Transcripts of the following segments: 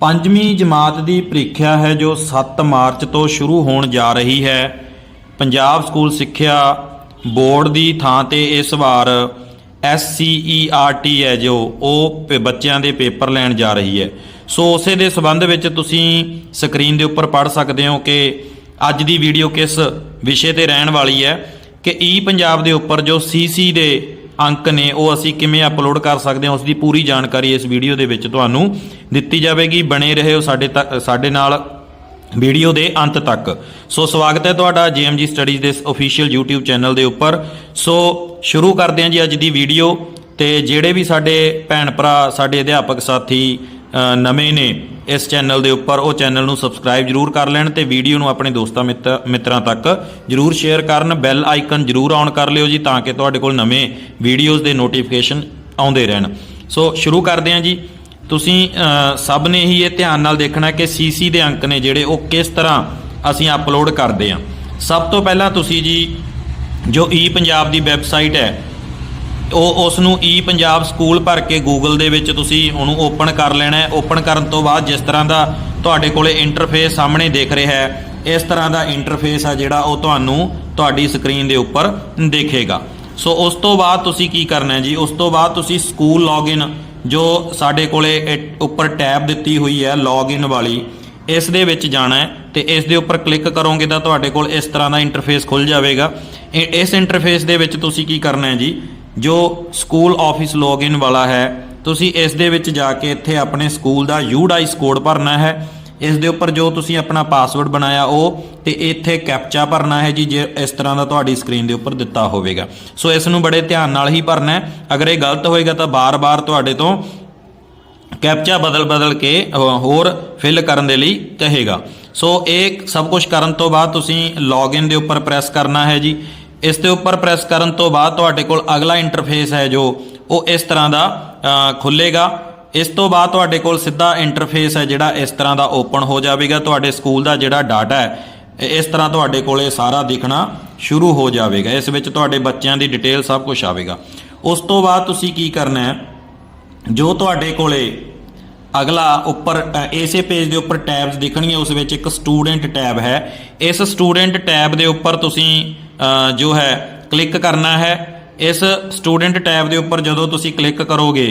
ਪੰਜਵੀਂ ਜਮਾਤ ਦੀ ਪ੍ਰੀਖਿਆ ਹੈ ਜੋ 7 ਮਾਰਚ ਤੋਂ ਸ਼ੁਰੂ ਹੋਣ ਜਾ ਰਹੀ ਹੈ। ਪੰਜਾਬ ਸਕੂਲ ਸਿੱਖਿਆ ਬੋਰਡ ਦੀ ਥਾਂ ਤੇ ਇਸ ਵਾਰ SCERT ਹੈ ਜੋ ਉਹ ਪ- ਬੱਚਿਆਂ ਦੇ ਪੇਪਰ ਲੈਣ ਜਾ ਰਹੀ ਹੈ। ਸੋ ਉਸੇ ਦੇ ਸੰਬੰਧ ਵਿੱਚ ਤੁਸੀਂ ਸਕਰੀਨ ਦੇ ਉੱਪਰ ਪੜ੍ਹ ਸਕਦੇ ਹੋ ਕਿ ਅੱਜ ਦੀ ਵੀਡੀਓ ਕਿਸ ਵਿਸ਼ੇ ਤੇ ਰਹਿਣ ਵਾਲੀ ਹੈ ਕਿ ਈ ਪੰਜਾਬ ਦੇ ਉੱਪਰ ਜੋ ਸੀਸੀ ਦੇ ਅੰਕ ਨੇ ਉਹ ਅਸੀਂ ਕਿਵੇਂ ਅਪਲੋਡ ਕਰ ਸਕਦੇ ਹਾਂ ਉਸ ਦੀ ਪੂਰੀ ਜਾਣਕਾਰੀ ਇਸ ਵੀਡੀਓ ਦੇ ਵਿੱਚ ਤੁਹਾਨੂੰ ਦਿੱਤੀ ਜਾਵੇਗੀ। ਬਣੇ ਰਹੋ ਸਾਡੇ ਤੱਕ ਸਾਡੇ ਨਾਲ ਵੀਡੀਓ ਦੇ ਅੰਤ ਤੱਕ। ਸੋ ਸਵਾਗਤ ਹੈ ਤੁਹਾਡਾ JMG ਸਟੱਡੀਜ਼ ਦੇ ਅਫੀਸ਼ੀਅਲ YouTube ਚੈਨਲ ਦੇ ਉੱਪਰ। ਸੋ ਸ਼ੁਰੂ ਕਰਦੇ ਹਾਂ ਜੀ ਅੱਜ ਦੀ ਵੀਡੀਓ ਤੇ ਜਿਹੜੇ ਵੀ ਸਾਡੇ ਭੈਣ ਭਰਾ, ਸਾਡੇ ਅਧਿਆਪਕ ਸਾਥੀ ਨਵੇਂ ਨੇ ਇਸ ਚੈਨਲ ਦੇ ਉੱਪਰ, ਉਹ ਚੈਨਲ ਨੂੰ ਸਬਸਕ੍ਰਾਈਬ ਜਰੂਰ ਕਰ ਲੈਣ ਤੇ ਵੀਡੀਓ ਨੂੰ ਆਪਣੇ ਦੋਸਤਾਂ ਮਿੱਤ- ਮਿੱਤਰਾਂ ਤੱਕ ਜਰੂਰ ਸ਼ੇਅਰ ਕਰਨ ਬੈਲ ਆਈਕਨ ਜਰੂਰ ਔਨ ਕਰ ਲਿਓ ਜੀ ਤਾਂ ਕਿ ਤੁਹਾਡੇ ਕੋਲ ਨਵੇਂ ਵੀਡੀਓਜ਼ ਦੇ ਨੋਟੀਫਿਕੇਸ਼ਨ ਆਉਂਦੇ ਰਹਿਣ। ਸੋ ਸ਼ੁਰੂ ਕਰਦੇ ਹਾਂ ਜੀ। ਤੁਸੀਂ ਸਭ ਨੇ ਹੀ ਇਹ ਧਿਆਨ ਨਾਲ ਦੇਖਣਾ ਕਿ ਸੀਸੀ ਦੇ ਅੰਕ ਨੇ ਜਿਹੜੇ, ਉਹ ਕਿਸ ਤਰ੍ਹਾਂ ਅਸੀਂ ਅਪਲੋਡ ਕਰਦੇ ਹਾਂ। ਸਭ ਤੋਂ ਪਹਿਲਾਂ ਤੁਸੀਂ ਜੀ, ਜੋ ਈ ਪੰਜਾਬ ਦੀ ਵੈਬਸਾਈਟ ਹੈ ਉਹ ਉਸ ਨੂੰ ਈ ਪੰਜਾਬ ਸਕੂਲ ਭਰ ਕੇ ਗੂਗਲ ਦੇ ਵਿੱਚ ਤੁਸੀਂ ਉਹਨੂੰ ਓਪਨ ਕਰ ਲੈਣਾ ਹੈ। ਓਪਨ ਕਰਨ ਤੋਂ ਬਾਅਦ ਜਿਸ ਤਰ੍ਹਾਂ ਦਾ ਤੁਹਾਡੇ ਕੋਲੇ ਇੰਟਰਫੇਸ ਸਾਹਮਣੇ ਦਿਖ ਰਿਹਾ ਹੈ, ਇਸ ਤਰ੍ਹਾਂ ਦਾ ਇੰਟਰਫੇਸ ਆ ਜਿਹੜਾ ਉਹ ਤੁਹਾਨੂੰ ਤੁਹਾਡੀ ਸਕਰੀਨ ਦੇ ਉੱਪਰ ਦੇਖੇਗਾ। ਸੋ ਉਸ ਤੋਂ ਬਾਅਦ ਤੁਸੀਂ ਕੀ ਕਰਨਾ ਹੈ ਜੀ? ਉਸ ਤੋਂ ਬਾਅਦ ਤੁਸੀਂ ਸਕੂਲ ਲੌਗਇਨ ਜੋ ਸਾਡੇ ਕੋਲੇ ਇਹ ਉੱਪਰ ਟੈਬ ਦਿੱਤੀ ਹੋਈ ਹੈ ਲੌਗਇਨ ਵਾਲੀ, ਇਸ ਦੇ ਵਿੱਚ ਜਾਣਾ ਹੈ ਤੇ ਇਸ ਦੇ ਉੱਪਰ ਕਲਿੱਕ ਕਰੋਗੇ ਤਾਂ ਤੁਹਾਡੇ ਕੋਲ ਇਸ ਤਰ੍ਹਾਂ ਦਾ ਇੰਟਰਫੇਸ ਖੁੱਲ ਜਾਵੇਗਾ। ਇਸ ਇੰਟਰਫੇਸ ਦੇ ਵਿੱਚ ਤੁਸੀਂ ਕੀ ਕਰਨਾ ਹੈ ਜੀ? ਜੋ ਸਕੂਲ ਆਫਿਸ ਲੌਗਇਨ ਵਾਲਾ ਹੈ, ਤੁਸੀਂ ਇਸ ਦੇ ਵਿੱਚ ਜਾ ਕੇ ਇੱਥੇ ਆਪਣੇ ਸਕੂਲ ਦਾ ਯੂਡਾਈਸ ਕੋਡ ਭਰਨਾ ਹੈ। ਇਸ ਦੇ ਉੱਪਰ ਜੋ ਤੁਸੀਂ ਆਪਣਾ ਪਾਸਵਰਡ ਬਣਾਇਆ ਉਹ ਤੇ ਇੱਥੇ ਕੈਪਚਾ ਭਰਨਾ ਹੈ ਜੀ, ਜੇ ਇਸ ਤਰ੍ਹਾਂ ਦਾ ਤੁਹਾਡੀ ਸਕਰੀਨ ਦੇ ਉੱਪਰ ਦਿੱਤਾ ਹੋਵੇਗਾ। ਸੋ ਇਸ ਨੂੰ ਬੜੇ ਧਿਆਨ ਨਾਲ ਹੀ ਭਰਨਾ ਹੈ। ਅਗਰ ਇਹ ਗਲਤ ਹੋਏਗਾ ਤਾਂ ਬਾਰ-ਬਾਰ ਤੁਹਾਡੇ ਤੋਂ ਕੈਪਚਾ ਬਦਲ-ਬਦਲ ਕੇ ਹੋਰ ਫਿਲ ਕਰਨ ਦੇ ਲਈ ਕਹੇਗਾ। ਸੋ ਇਹ ਸਭ ਕੁਝ ਕਰਨ ਤੋਂ ਬਾਅਦ ਤੁਸੀਂ ਲੌਗਇਨ ਦੇ ਉੱਪਰ ਪ੍ਰੈਸ ਕਰਨਾ ਹੈ ਜੀ। ਇਸ ਦੇ ਉੱਪਰ ਪ੍ਰੈਸ ਕਰਨ ਤੋਂ ਬਾਅਦ ਤੁਹਾਡੇ ਕੋਲ ਅਗਲਾ ਇੰਟਰਫੇਸ ਹੈ ਜੋ ਉਹ ਇਸ ਤਰ੍ਹਾਂ ਦਾ ਅ, ਖੁੱਲੇਗਾ। ਇਸ ਤੋਂ ਬਾਅਦ ਤੁਹਾਡੇ ਕੋਲ ਸਿੱਧਾ ਇੰਟਰਫੇਸ ਹੈ ਜਿਹੜਾ ਇਸ ਤਰ੍ਹਾਂ ਦਾ ਓਪਨ ਹੋ ਜਾਵੇਗਾ। ਤੁਹਾਡੇ ਸਕੂਲ ਦਾ ਜਿਹੜਾ ਡਾਟਾ ਹੈ ਇਸ ਤਰ੍ਹਾਂ ਤੁਹਾਡੇ ਕੋਲੇ ਸਾਰਾ ਦਿਖਣਾ ਸ਼ੁਰੂ ਹੋ ਜਾਵੇਗਾ। ਇਸ ਵਿੱਚ ਤੁਹਾਡੇ ਬੱਚਿਆਂ ਦੀ ਡਿਟੇਲ ਸਭ ਕੁਝ ਆਵੇਗਾ। ਉਸ ਤੋਂ ਬਾਅਦ ਤੁਸੀਂ ਕੀ ਕਰਨਾ ਹੈ ਜੋ ਤੁਹਾਡੇ ਕੋਲੇ ਅਗਲਾ ਉੱਪਰ ਇਸੇ ਪੇਜ ਦੇ ਉੱਪਰ ਟੈਬਸ ਦਿਖਣਗੀਆਂ ਉਸ ਵਿੱਚ ਇੱਕ ਸਟੂਡੈਂਟ ਟੈਬ ਹੈ। ਇਸ ਸਟੂਡੈਂਟ ਟੈਬ ਦੇ ਉੱਪਰ ਤੁਸੀਂ ਜੋ ਹੈ ਕਲਿੱਕ ਕਰਨਾ ਹੈ। ਇਸ ਸਟੂਡੈਂਟ ਟੈਬ ਦੇ ਉੱਪਰ ਜਦੋਂ ਤੁਸੀਂ ਕਲਿੱਕ ਕਰੋਗੇ,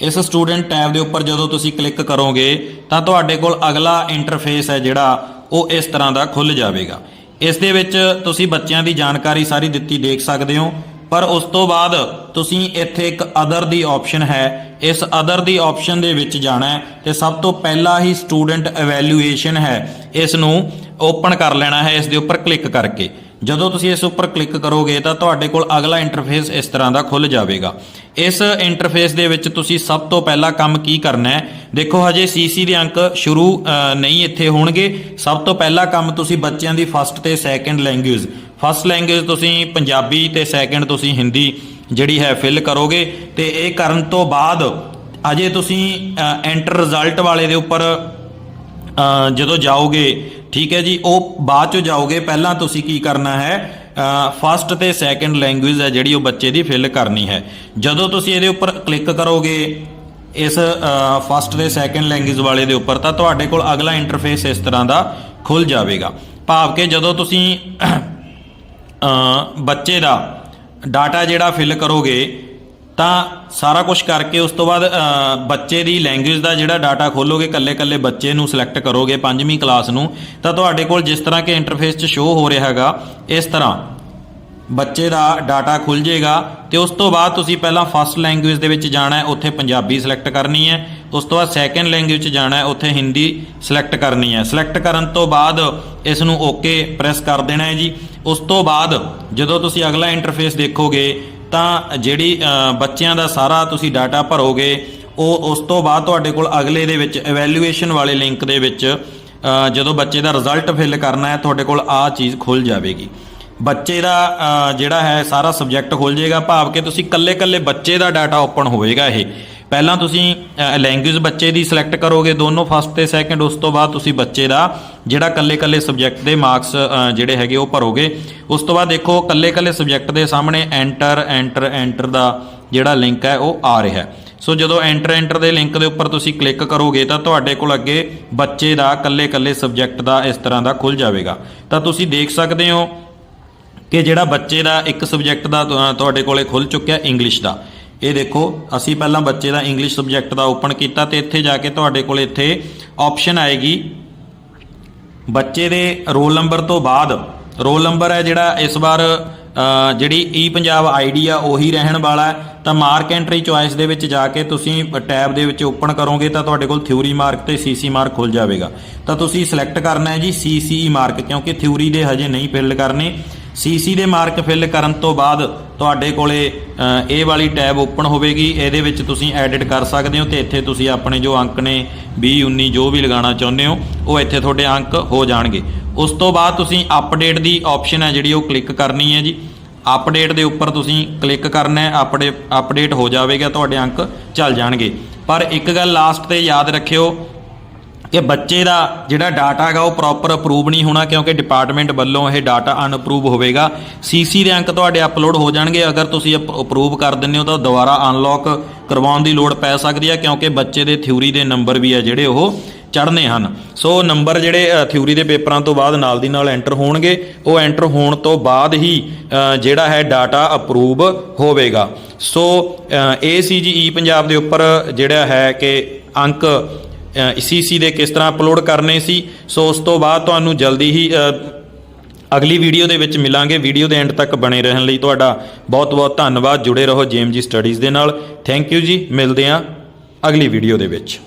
ਇਸ ਸਟੂਡੈਂਟ ਟੈਬ ਦੇ ਉੱਪਰ ਜਦੋਂ ਤੁਸੀਂ ਕਲਿੱਕ ਕਰੋਗੇ, ਤਾਂ ਤੁਹਾਡੇ ਕੋਲ ਅਗਲਾ ਇੰਟਰਫੇਸ ਹੈ ਜਿਹੜਾ, ਉਹ ਇਸ ਤਰ੍ਹਾਂ ਦਾ ਖੁੱਲ ਜਾਵੇਗਾ। ਇਸ ਦੇ ਵਿੱਚ ਤੁਸੀਂ ਬੱਚਿਆਂ ਦੀ ਜਾਣਕਾਰੀ ਸਾਰੀ ਦਿੱਤੀ ਦੇਖ ਸਕਦੇ ਹੋ, ਪਰ ਉਸ ਤੋਂ ਬਾਅਦ ਤੁਸੀਂ ਇੱਥੇ ਇੱਕ ਅਦਰ ਦੀ ਆਪਸ਼ਨ ਹੈ। ਇਸ ਅਦਰ ਦੀ ਆਪਸ਼ਨ ਦੇ ਵਿੱਚ ਜਾਣਾ ਹੈ ਤੇ ਸਭ ਤੋਂ ਪਹਿਲਾਂ ਹੀ ਸਟੂਡੈਂਟ ਇਵੈਲੂਏਸ਼ਨ ਹੈ। ਇਸ ਨੂੰ ਓਪਨ ਕਰ ਲੈਣਾ ਹੈ ਇਸ ਦੇ ਉੱਪਰ ਕਲਿੱਕ ਕਰਕੇ। ਜਦੋਂ ਤੁਸੀਂ ਇਸ ਉੱਪਰ ਕਲਿੱਕ ਕਰੋਗੇ ਤਾਂ ਤੁਹਾਡੇ ਕੋਲ ਅਗਲਾ ਇੰਟਰਫੇਸ ਇਸ ਤਰ੍ਹਾਂ ਦਾ ਖੁੱਲ ਜਾਵੇਗਾ। ਇਸ ਇੰਟਰਫੇਸ ਦੇ ਵਿੱਚ ਤੁਸੀਂ ਸਭ ਤੋਂ ਪਹਿਲਾਂ ਕੰਮ ਕੀ ਕਰਨਾ ਹੈ? ਦੇਖੋ, ਹਜੇ ਸੀਸੀ ਦੇ ਅੰਕ ਸ਼ੁਰੂ ਨਹੀਂ ਇੱਥੇ ਹੋਣਗੇ। ਸਭ ਤੋਂ ਪਹਿਲਾ ਕੰਮ ਤੁਸੀਂ ਬੱਚਿਆਂ ਦੀ ਫਸਟ ਤੇ ਸੈਕੰਡ ਲੈਂਗੁਏਜ ਫਸਟ ਲੈਂਗੁਏਜ ਤੁਸੀਂ ਪੰਜਾਬੀ ਤੇ ਸੈਕੰਡ ਤੁਸੀਂ ਹਿੰਦੀ ਜਿਹੜੀ ਹੈ ਫਿਲ ਕਰੋਗੇ। ਤੇ ਇਹ ਕਰਨ ਤੋਂ ਬਾਅਦ ਅਜੇ ਤੁਸੀਂ ਐਂਟਰ ਰਿਜ਼ਲਟ ਵਾਲੇ ਦੇ ਉੱਪਰ ਜਦੋਂ ਜਾਓਗੇ ਠੀਕ ਹੈ ਜੀ, ਉਹ ਬਾਅਦ ਚ ਜਾਓਗੇ, ਪਹਿਲਾਂ ਤੁਸੀਂ ਕੀ ਕਰਨਾ ਹੈ ਫਸਟ ਤੇ ਸੈਕੰਡ ਲੈਂਗੁਏਜ ਹੈ ਜਿਹੜੀ ਉਹ ਬੱਚੇ ਦੀ ਫਿਲ ਕਰਨੀ ਹੈ। ਜਦੋਂ ਤੁਸੀਂ ਇਹਦੇ ਉੱਪਰ ਕਲਿੱਕ ਕਰੋਗੇ, ਇਸ ਫਸਟ ਤੇ ਸੈਕੰਡ ਲੈਂਗੁਏਜ ਵਾਲੇ ਦੇ ਉੱਪਰ, ਤਾਂ ਤੁਹਾਡੇ ਕੋਲ ਅਗਲਾ ਇੰਟਰਫੇਸ ਇਸ ਤਰ੍ਹਾਂ ਦਾ ਖੁੱਲ ਜਾਵੇਗਾ। ਭਾਵ ਕਿ ਜਦੋਂ ਤੁਸੀਂ ਬੱਚੇ ਦਾ ਡਾਟਾ ਜਿਹੜਾ ਫਿਲ ਕਰੋਗੇ ਤਾਂ ਸਾਰਾ ਕੁਝ ਕਰਕੇ ਉਸ ਤੋਂ ਬਾਅਦ ਬੱਚੇ ਦੀ ਲੈਂਗੁਏਜ ਦਾ ਜਿਹੜਾ ਡਾਟਾ ਖੋਲੋਗੇ ਕੱਲੇ-ਕੱਲੇ ਬੱਚੇ ਨੂੰ ਸਿਲੈਕਟ ਕਰੋਗੇ ਪੰਜਵੀਂ ਕਲਾਸ ਨੂੰ, ਤਾਂ ਤੁਹਾਡੇ ਕੋਲ ਜਿਸ ਤਰ੍ਹਾਂ ਕਿ ਇੰਟਰਫੇਸ 'ਚ ਸ਼ੋ ਹੋ ਰਿਹਾ ਹੈਗਾ, ਇਸ ਤਰ੍ਹਾਂ ਬੱਚੇ ਦਾ ਡਾਟਾ ਖੁੱਲ ਜਾਏਗਾ ਤੇ ਉਸ ਤੋਂ ਬਾਅਦ ਤੁਸੀਂ ਪਹਿਲਾਂ ਫਸਟ ਲੈਂਗੁਏਜ ਦੇ ਵਿੱਚ ਜਾਣਾ ਹੈ, ਉੱਥੇ ਪੰਜਾਬੀ ਸਿਲੈਕਟ ਕਰਨੀ ਹੈ, ਉਸ ਤੋਂ ਬਾਅਦ ਸੈਕੰਡ ਲੈਂਗੁਏਜ 'ਚ ਜਾਣਾ ਹੈ, ਉੱਥੇ ਹਿੰਦੀ ਸਿਲੈਕਟ ਕਰਨੀ ਹੈ। ਸਿਲੈਕਟ ਕਰਨ ਤੋਂ ਬਾਅਦ ਇਸ ਨੂੰ ਓਕੇ ਪ੍ਰੈਸ ਕਰ ਦੇਣਾ ਹੈ ਜੀ। ਉਸ ਤੋਂ ਬਾਅਦ ਜਦੋਂ ਤੁਸੀਂ ਅਗਲਾ ਇੰਟਰਫੇਸ ਦੇਖੋਗੇ ਤਾਂ ਜਿਹੜੀ ਬੱਚਿਆਂ ਦਾ ਸਾਰਾ ਤੁਸੀਂ ਡਾਟਾ ਭਰੋਗੇ, ਉਹ ਉਸ ਤੋਂ ਬਾਅਦ ਤੁਹਾਡੇ ਕੋਲ ਅਗਲੇ ਦੇ ਵਿੱਚ ਇਵੈਲੂਏਸ਼ਨ ਵਾਲੇ ਲਿੰਕ ਦੇ ਵਿੱਚ ਜਦੋਂ ਬੱਚੇ ਦਾ ਰਿਜ਼ਲਟ ਫਿਲ ਕਰਨਾ ਹੈ, ਤੁਹਾਡੇ ਕੋਲ ਆ ਚੀਜ਼ ਖੁੱਲ ਜਾਵੇਗੀ। ਬੱਚੇ ਦਾ ਜਿਹੜਾ ਹੈ, ਸਾਰਾ ਸਬਜੈਕਟ ਖੁੱਲ ਜਾਏਗਾ। ਭਾਵ ਕਿ ਤੁਸੀਂ ਕੱਲੇ-ਕੱਲੇ ਬੱਚੇ ਦਾ ਡਾਟਾ ਓਪਨ ਹੋਵੇਗਾ ਇਹ। ਪਹਿਲਾਂ ਤੁਸੀਂ ਲੈਂਗੁਏਜ ਬੱਚੇ ਦੀ ਸਿਲੈਕਟ ਕਰੋਗੇ ਦੋਨੋਂ ਫਸਟ ਤੇ ਸੈਕੰਡ ਉਸ ਤੋਂ ਬਾਅਦ ਤੁਸੀਂ ਬੱਚੇ ਦਾ ਜਿਹੜਾ ਕੱਲੇ-ਕੱਲੇ ਸਬਜੈਕਟ ਦੇ ਮਾਰਕਸ ਜਿਹੜੇ ਹੈਗੇ ਉਹ ਭਰੋਗੇ। ਉਸ ਤੋਂ ਬਾਅਦ ਦੇਖੋ ਕੱਲੇ-ਕੱਲੇ ਸਬਜੈਕਟ ਦੇ ਸਾਹਮਣੇ ਐਂਟਰ ਐਂਟਰ ਐਂਟਰ ਦਾ ਜਿਹੜਾ ਲਿੰਕ ਹੈ ਉਹ ਆ ਰਿਹਾ ਹੈ। ਸੋ ਜਦੋਂ ਐਂਟਰ ਐਂਟਰ ਦੇ ਲਿੰਕ ਦੇ ਉੱਪਰ ਤੁਸੀਂ ਕਲਿੱਕ ਕਰੋਗੇ ਤਾਂ ਤੁਹਾਡੇ ਕੋਲ ਅੱਗੇ ਬੱਚੇ ਦਾ ਕੱਲੇ-ਕੱਲੇ ਸਬਜੈਕਟ ਦਾ ਇਸ ਤਰ੍ਹਾਂ ਦਾ ਖੁੱਲ ਜਾਵੇਗਾ। ਤਾਂ ਤੁਸੀਂ ਦੇਖ ਸਕਦੇ ਹੋ ਕਿ ਜਿਹੜਾ ਬੱਚੇ ਦਾ ਇੱਕ ਸਬਜੈਕਟ ਦਾ ਤੁਹਾਡੇ ਕੋਲੇ ਖੁੱਲ ਚੁੱਕਿਆ ਇੰਗਲਿਸ਼ ਦਾ। ਇਹ ਦੇਖੋ, ਅਸੀਂ ਪਹਿਲਾਂ ਬੱਚੇ ਦਾ ਇੰਗਲਿਸ਼ ਸਬਜੈਕਟ ਦਾ ਓਪਨ ਕੀਤਾ ਤੇ ਇੱਥੇ ਜਾ ਕੇ ਤੁਹਾਡੇ ਕੋਲ ਇੱਥੇ ਆਪਸ਼ਨ ਆਏਗੀ। ਬੱਚੇ ਦੇ ਰੋਲ ਨੰਬਰ ਤੋਂ ਬਾਅਦ ਰੋਲ ਨੰਬਰ ਹੈ ਜਿਹੜਾ ਇਸ ਵਾਰ ਜਿਹੜੀ ਈ ਪੰਜਾਬ ਆਈਡੀ ਆ, ਉਹੀ ਰਹਿਣ ਵਾਲਾ ਤਾਂ ਮਾਰਕ ਐਂਟਰੀ ਚੁਆਇਸ ਦੇ ਵਿੱਚ ਜਾ ਕੇ ਤੁਸੀਂ ਟੈਬ ਦੇ ਵਿੱਚ ਓਪਨ ਕਰੋਗੇ ਤਾਂ ਤੁਹਾਡੇ ਕੋਲ ਥਿਊਰੀ ਮਾਰਕ ਤੇ ਸੀਸੀ ਮਾਰਕ ਖੁੱਲ ਜਾਵੇਗਾ। ਤਾਂ ਤੁਸੀਂ ਸਿਲੈਕਟ ਕਰਨਾ ਹੈ ਜੀ ਸੀਸੀ ਮਾਰਕ ਕਿਉਂਕਿ ਥਿਊਰੀ ਦੇ ਹਜੇ ਨਹੀਂ ਫਿਲ ਕਰਨੇ। ਸੀਸੀ ਦੇ ਮਾਰਕ ਫਿਲ ਕਰਨ ਤੋਂ ਬਾਅਦ ਤੁਹਾਡੇ ਕੋਲੇ ਇਹ ਵਾਲੀ ਟੈਬ ਓਪਨ ਹੋਵੇਗੀ, ਇਹਦੇ ਵਿੱਚ ਤੁਸੀਂ ਐਡਿਟ ਕਰ ਸਕਦੇ ਹੋ ਤੇ ਇੱਥੇ ਤੁਸੀਂ ਆਪਣੇ ਜੋ ਅੰਕ ਨੇ 20 19 ਜੋ ਵੀ ਲਗਾਉਣਾ ਚਾਹੁੰਦੇ ਹੋ, ਉਹ ਇੱਥੇ ਤੁਹਾਡੇ ਅੰਕ ਹੋ ਜਾਣਗੇ। ਉਸ ਤੋਂ ਬਾਅਦ ਤੁਸੀਂ ਅਪਡੇਟ ਦੀ ਆਪਸ਼ਨ ਹੈ ਜਿਹੜੀ ਉਹ ਕਲਿੱਕ ਕਰਨੀ ਹੈ ਜੀ। ਅਪਡੇਟ ਦੇ ਉੱਪਰ ਤੁਸੀਂ ਕਲਿੱਕ ਕਰਨਾ ਹੈ, ਅਪਡੇ, ਅਪਡੇਟ ਹੋ ਜਾਵੇਗਾ, ਤੁਹਾਡੇ ਅੰਕ ਚੱਲ ਜਾਣਗੇ। ਪਰ ਇੱਕ ਗੱਲ ਲਾਸਟ ਤੇ ਯਾਦ ਰੱਖਿਓ ਕਿ ਬੱਚੇ ਦਾ ਜਿਹੜਾ ਡਾਟਾ ਹੈਗਾ ਉਹ ਪ੍ਰੋਪਰ ਅਪਰੂਵ ਨਹੀਂ ਹੋਣਾ ਕਿਉਂਕਿ ਡਿਪਾਰਟਮੈਂਟ ਵੱਲੋਂ ਇਹ ਡਾਟਾ ਅਨਅਪਰੂਵ ਹੋਵੇਗਾ। ਸੀਸੀ ਦੇ ਅੰਕ ਤੁਹਾਡੇ ਅਪਲੋਡ ਹੋ ਜਾਣਗੇ। ਅਗਰ ਤੁਸੀਂ ਅਪਰੂਵ ਕਰ ਦਿੰਦੇ ਹੋ ਤਾਂ ਦੁਬਾਰਾ ਅਨਲੌਕ ਕਰਵਾਉਣ ਦੀ ਲੋੜ ਪੈ ਸਕਦੀ ਹੈ ਕਿਉਂਕਿ ਬੱਚੇ ਦੇ ਥਿਊਰੀ ਦੇ ਨੰਬਰ ਵੀ ਆ ਜਿਹੜੇ ਉਹ ਚੜ੍ਹਨੇ ਹਨ। ਸੋ ਨੰਬਰ ਜਿਹੜੇ ਥਿਊਰੀ ਦੇ ਪੇਪਰਾਂ ਤੋਂ ਬਾਅਦ ਨਾਲ ਦੀ ਨਾਲ ਐਂਟਰ ਹੋਣਗੇ। ਉਹ ਐਂਟਰ ਹੋਣ ਤੋਂ ਬਾਅਦ ਹੀ ਜਿਹੜਾ ਹੈ ਡਾਟਾ ਅਪਰੂਵ ਹੋਵੇਗਾ। ਸੋ ਅ, ਸੀ ਜੀ ਈ ਪੰਜਾਬ ਦੇ ਉੱਪਰ ਜਿਹੜਾ ਹੈ ਕਿ ਅੰਕ ਸੀਸੀ ਦੇ ਕਿਸ ਤਰ੍ਹਾਂ ਅਪਲੋਡ ਕਰਨੇ ਸੀ, ਸੋ ਉਸ ਤੋਂ ਬਾਅਦ ਤੁਹਾਨੂੰ ਜਲਦੀ ਹੀ ਅਗਲੀ ਵੀਡੀਓ ਦੇ ਵਿੱਚ ਮਿਲਾਂਗੇ। ਵੀਡੀਓ ਦੇ ਐਂਡ ਤੱਕ ਬਣੇ ਰਹਿਣ ਲਈ ਤੁਹਾਡਾ ਬਹੁਤ ਬਹੁਤ ਧੰਨਵਾਦ। ਜੁੜੇ ਰਹੋ ਜੇਐਮਜੀ ਸਟੱਡੀਜ਼ ਦੇ ਨਾਲ। ਥੈਂਕ ਯੂ ਜੀ। ਮਿਲਦੇ ਹਾਂ ਅਗਲੀ ਵੀਡੀਓ ਦੇ ਵਿੱਚ।